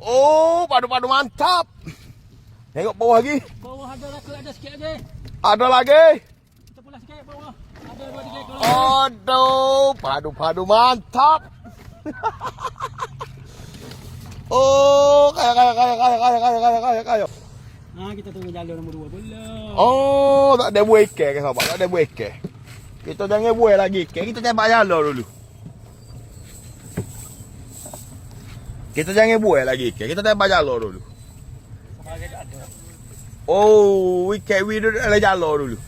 Oh, padu-padu mantap. Tengok bawah lagi. Bawah ada rakut ada sikit lagi. Ada lagi. Kita pulas sikit bawah. Ada dua tiga ekor. Aduh, padu-padu mantap. oh, kaya kaya kaya kaya kaya kaya kaya kaya kaya. Ha kita tunggu jalur nombor dua pula. Oh, tak ada buah ikan ke sahabat? Tak ada buah ikan. Kita jangan buah lagi ikan. Kita tembak jala dulu. Kita jangan buah lagi ikan. Kita tembak jala dulu. Oh, ikan we duduk dalam jala dulu.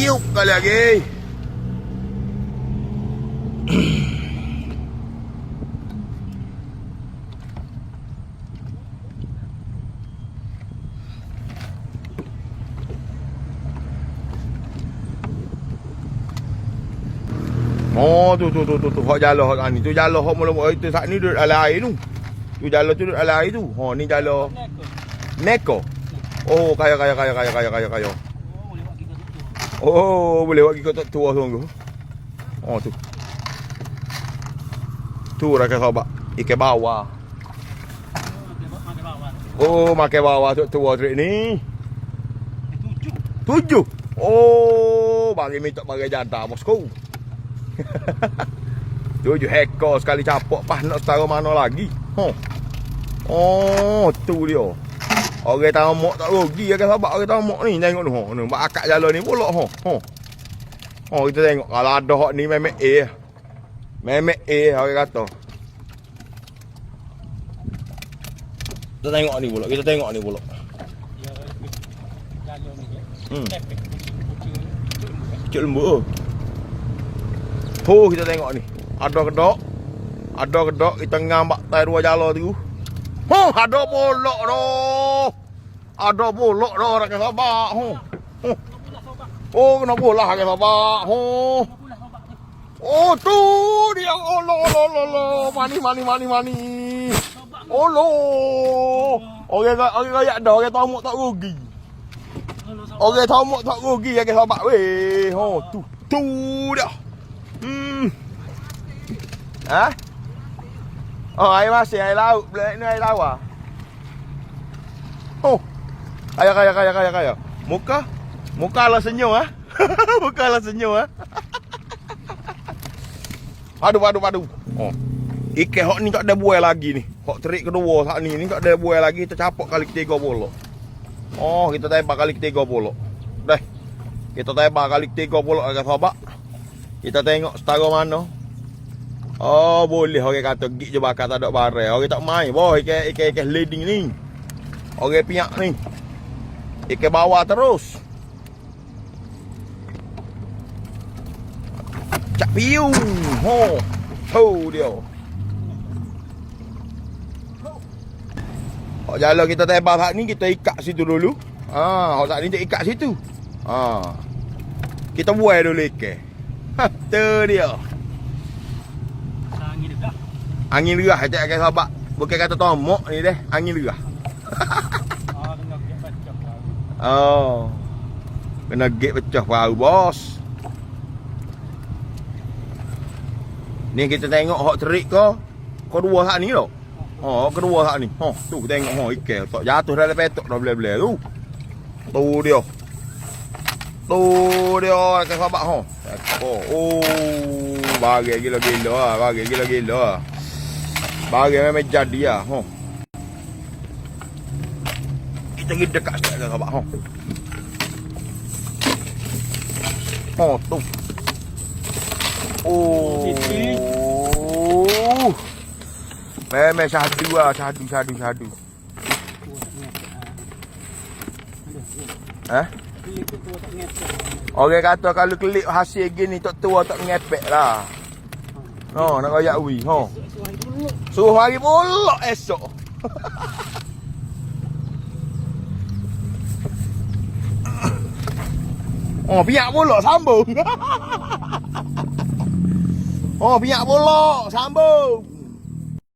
Yuk kali lagi. Oh tu tu tu tu tu hok jala hok ni tu jala hok mula-mula itu saat ni duduk dalam air tu. Tu jala tu duduk dalam air tu. Ha ni jala Lekor. neko. Oh kaya kaya kaya kaya kaya kaya kaya. Oh, boleh buat kita tu. Oh boleh buat kita tua sungguh. Oh tu. Tu rakyat sahabat. Ikan bawah. Oh makan bawah tu tua trik ni. Tujuh. Tujuh. Oh bagi minta bagi janda bosku. Tujuh ekor sekali capok pas nak setara mana lagi. Huh. Oh tu dia. Orang tahu mok tak rugi ya kan sahabat orang tahu mok ni tengok ni. Ha ni bak akak jalan ni pula ha. Ha. Oh kita tengok kalau ada hok ni memek A. Memek A orang kata. Kita tengok ni pula. Kita tengok ni pula. Ya. Jalur ni. Hmm. Lepek. Cuk lembu tu. Oh, kita tengok ni. Ada kedok. Ada kedok kita ngambak tai dua jala tu. Oh, ada bolok tu. Ada bolok tu rakyat sabak. Oh. Oh, Pulas sobat. oh kena bola rakyat sabak. Oh. Ni. Oh, tu dia. Oh, lo, lo, lo, lo. Mani, mani, mani, mani. Oh, lo. Orang orang kaya ada, orang tahu tak rugi. Orang mak tak rugi ya ke sahabat weh. Ho tu. Tu dia. Ha? Oh, air masih air laut. Ni air lawa. Oh. Kaya kaya kaya kaya kaya. Muka muka lah senyum ah. muka lah senyum ah. Aduh aduh aduh. Oh. Ikan hok ni tak ada buai lagi ni. Hok terik kedua saat ni ni tak ada buai lagi tercapok kali ketiga bolok. Oh, kita tembak kali ketiga puluh. Dah. Kita tembak kali ketiga puluh agak sahabat. Kita tengok setara mana. Oh, boleh orang kata gig je bakar tak ada barang. Orang tak main. Boh, ikan ikan ikan leading ni. Orang piak ni. Ikan bawah terus. Cak piu. Ho. Ho dia. Hok jalan kita tebal hak ni kita ikat situ dulu. Ha, hok tak ni kita ikat situ. Ha. Kita buai dulu ikan. Ha, tu dia. Angin dah. Angin lerah cak kan sahabat. Bukan kata tomok ni deh, angin lerah. Ah, kena get baca. Oh. Kena gate pecah perahu bos. Ni kita tengok hok terik ke. Kau dua hak ni tau. Oh, kedua hak ni. Oh, tu tengok oh ikan tak jatuh dalam petok dah boleh-boleh tu. Tu dia. dia dekat sahabat ho. Oh, oh bagai gila-gila ah, bagai gila-gila ah. Bagai memang jadi ah ho. Kita pergi dekat sikit dekat sahabat ho. Oh tu. Oh. Memang satu ah, satu satu satu. Eh? Orang kata kalau kelip hasil gini tak tua tak ngepek lah. No, nak royak wi, ho. Suruh hari pulak esok. oh, piak pulak sambung. oh, piak pulak sambung.